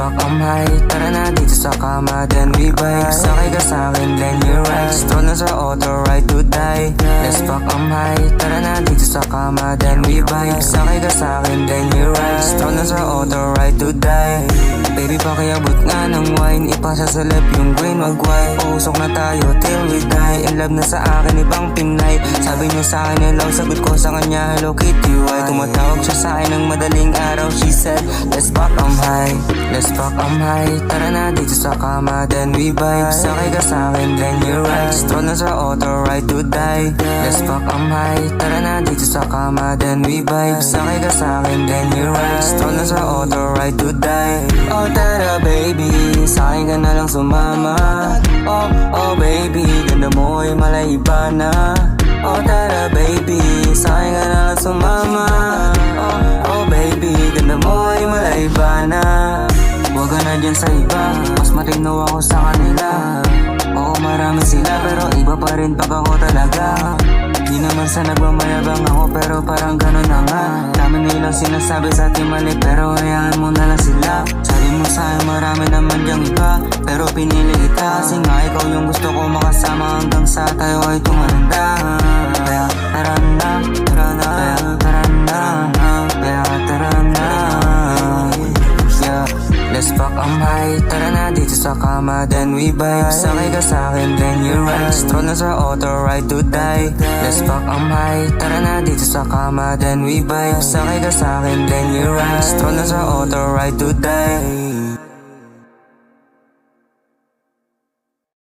Fuck I'm high Tara na dito sa kama Then we vibe Sakay ka sa'kin Then you ride Stroll na sa auto Ride to die. Let's fuck I'm high Tara na dito sa kama Then we vibe Sakay ka sa'kin Then you ride Stroll na sa auto Ride to die. Baby pakiabot nga ng wine. Ipasa sa left yung green Mag-wipe Pausok na tayo till we die. In love na sa akin ibang Pinay. Sabi niya sa akin hello Sagot ko sa kanya Hello Kitty Why Tumatawag siya sa akin ng madaling araw. She said Let's fuck I'm high Let's fuck I'm high. Tara na dito sa kama Then we vibe Sakay ka sa akin Then you ride Stroll na sa auto Ride to die. Let's fuck I'm high. Tara na dito sa kama Then we vibe Sakay ka sa akin Then you ride Stroll na sa auto Ride to die. Oh tara baby. Sa akin ka na lang sumama. Oh oh baby. Ganda mo ay malay iba na? Oh tara baby. Sa akin ka na lang sumama. Oh oh baby. Ganda mo ay malay iba na Huwag na dyan sa iba. Mas matino ako sa kanila. Oo marami sila Pero iba pa rin pag ako talaga. Di naman sa nagmamayabang ako Pero parang gano'n na nga. Dami nilang sinasabi sa ating mali Pero hayaan mo na lang sila. Sabi mo sa akin marami naman dyang iba Pero pinili kita. Kasi nga ikaw yung gusto ko makasama Hanggang sa tayo ay tumanda Dito sa kama Then we vibe Sakay ka sa'kin Then you ride. Stroll na sa auto Ride to die. Let's fuck I'm high. Tara na dito sa kama Then we vibe Sakay ka sa'kin Then you ride. Stroll na sa auto Ride to die